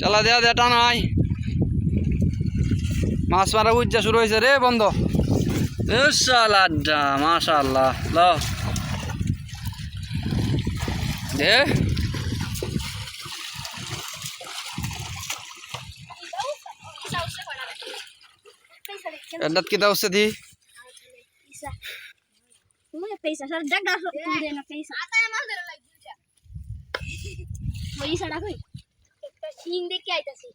চালা দেয়া দেটা নাই। মাছ মারা উজ্জা শুরু হয়েছে রে বন্ধ। আড্ডা মাশাল্লাহ দে। এডাত কিতা হচ্ছে দি? পয়সা সব কই? সিং দেখে আইতাছি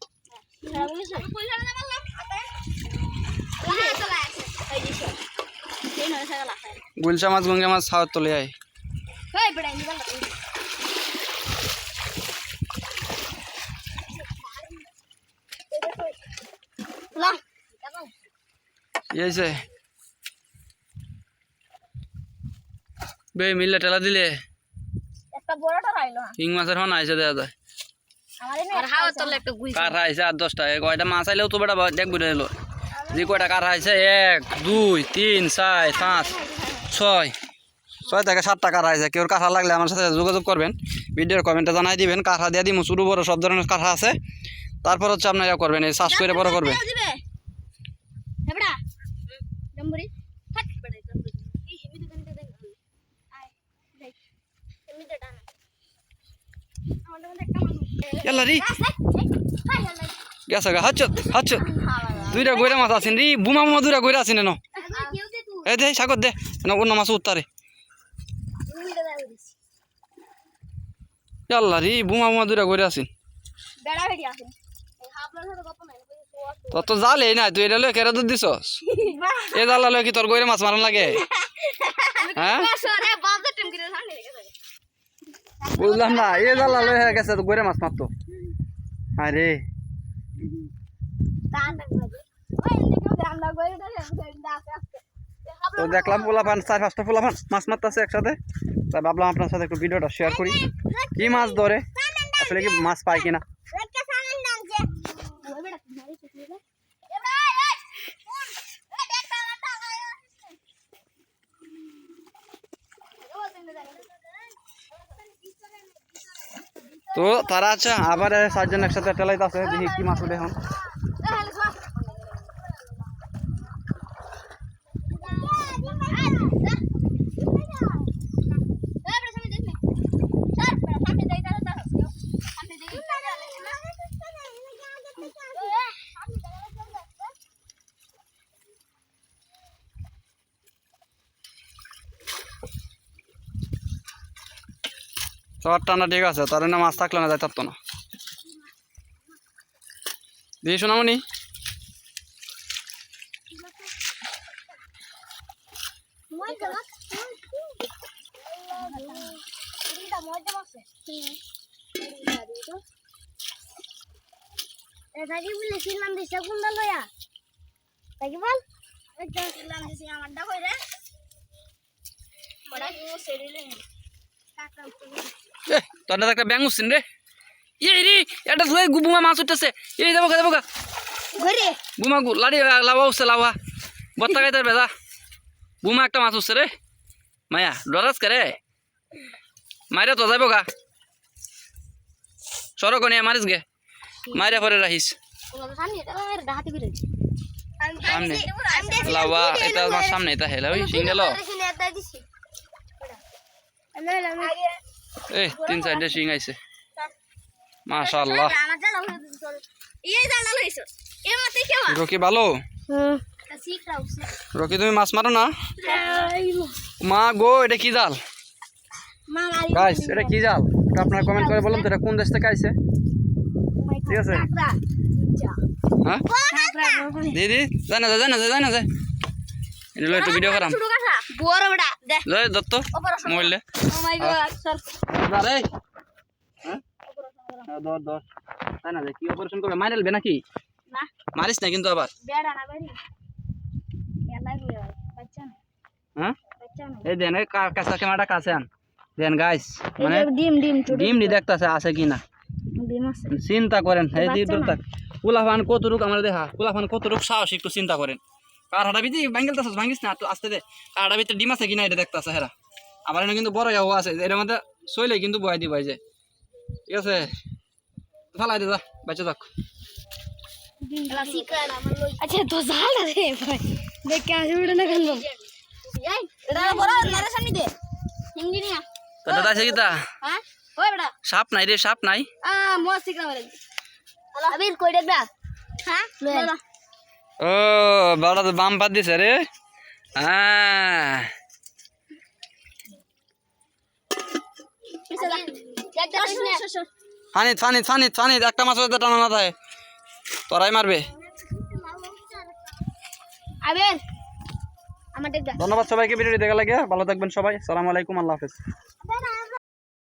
গুলশা মাছ গুঙ্গা মাছ খাওয়ার তোলে আয় এইছে বে মিললে টেলা দিলে একটা বড়টা রাইলো হিং মাছের হন আইছে দেয়া যায় আর হাওয়া তলে একটা গুই কার আইসে আট দশটা। কয়টা? মাছ আইলেও তো বেটা এলো যে কয়টা কার এক দুই তিন চার পাঁচ ছয়। ছয় থেকে সাতটা কাঠা আছে কেউ কাঠা লাগলে আমার সাথে যোগাযোগ করবেন। ভিডিওর কমেন্টে জানাই দিবেন। কাঠা দিয়ে দিমু? শুরু বড় সব ধরনের কাঠা আছে। তারপর হচ্ছে আপনারা করবেন এই চাষ করে বড় করবেন। ইয়াল্লা রি গেছে গা হাচ্ছত হাচ্ছত দুইটা গইরা মাছ আছেন রি বুমা বুমা দুইটা গইরা আছেন ন এ দে সাগর দে না অন্য মাছ উত্তারে। ইয়াল্লা রি বুমা বুমা দুইটা গইরা আছেন। তো জালে নাই তুই এটা লয়ে কেরা দুধ দিছস? এ জালা লয়ে কি তোর গইরে মাছ মারান লাগে? হ্যাঁ সরে বাপ টিম করে সামনে রেখে থাকে বুঝলাম না এ জালা লয়ে হয়ে গেছে, তো গইরে মাছ মারতো। আরে। তো দেখলাম পোলাপান, চার পাঁচটা পোলাপান মাছ মারতেছে একসাথে। তাই ভাবলাম আপনার সাথে একটু ভিডিওটা শেয়ার করি। কি মাছ ধরে? আসলে কি মাছ পায় কিনা রেখে সামনে ডানছে ওই বেটা মারি তো তুই এবড়া এই কোন এই দেখ টানা টানা তো তারা আছে আবার সাতজন একসাথে টেলাইতে আছে দেখি কি মাছ উঠে এখন। সবার টানা ঠিক আছে তার না মাছ থাকলে না যাই থাকতো না। দিয়ে শোনামনি থাকি বলে ছিলাম দিছে কোনটা লয়া থাকি বল এটা ছিলাম দিছে আমারটা কই রে তোর না একটা ব্যাং উঠছেন রে। এই রে এটা ধুয়ে বুমা মাছ উঠতেছে। এই যাব গা যাব গা বুমা লাড়ি লাভা উঠছে লাভা বত্তা গাইতে বেজা বুমা একটা মাছ উঠছে রে। মায়া ডরাস কে রে। মাইরে তো যাব গা সরক নিয়ে মারিস গে। মাইরে পরে রাখিস। সামনে। লাভা এটা আমার সামনে এটা হেলা ওই সিঙ্গেল এই তিন সাইডে সিং আইছে। মাশাআল্লাহ। রকি ভালো? রকি তুমি মাছ মারো না? মা গো এটা কি জাল? গাইস এটা কি জাল? আপনারা কমেন্ট করে বলুন তো এটা কোন দেশ থেকে আইছে? ঠিক আছে? হ্যাঁ? দিদি জানা যা জানা যা জানা যা এটা লয় একটু ভিডিও করাম। বড় বড় দে। লয় দত্ত অপারেশন মোবাইলে ও মাই গড সর রে। হ্যাঁ? দর দর তাই না কি অপারেশন করবে? মাইরালবে নাকি? না। মারিস না কিন্তু আবার। বেড়া না বেরি এলা গিয়ে বাচ্চা না হ্যাঁ? বাচ্চা না এই দেন এই কাঁচা ক্যামেরাটা কাছে আন। দেন গাইস মানে ডিম ডিম ডিম নি দেখতাছে আছে কি ডিম আছে। চিন্তা করেন এই দূর কুলাফান কতটুক আমার দেখা কুলাফান কতটুক সাহস একটু চিন্তা করেন। হাটা ভিতরে ভাঙ্গেল তাছ ভাঙ্গিস না আস্তে দে। কার হাটা ভিতরে ডিম আছে কিনা এটা দেখতাছে হেরা। আবার এনে কিন্তু বড় ইয়াও আছে এর মধ্যে সইলে কিন্তু বয়াই দিবাই যে। ঠিক আছে? ফালাই দে যা বেঁচে থাক। আচ্ছা তো জাল রে ভাই। দেখ কে আসে উড়ে না কেন এই এটা বড় নারে সামনে দে। হিন্দি দাদা আছে কি তা হ্যাঁ সাপ নাই রে সাপ নাই। আ মস্ত শিখরা মারে আবির কই দেখবা হ্যাঁ? ও বড় তো বাম পাত দিছে রে। হ্যাঁ ফানিত ফানিত ফানিত ফানিত একটা মাছ হয়তো টানা না থাকে। তোরাই মারবে। ধন্যবাদ সবাইকে ভিডিওটি দেখা লাগে। ভালো থাকবেন সবাই। সালাম আলাইকুম আল্লাহ হাফেজ।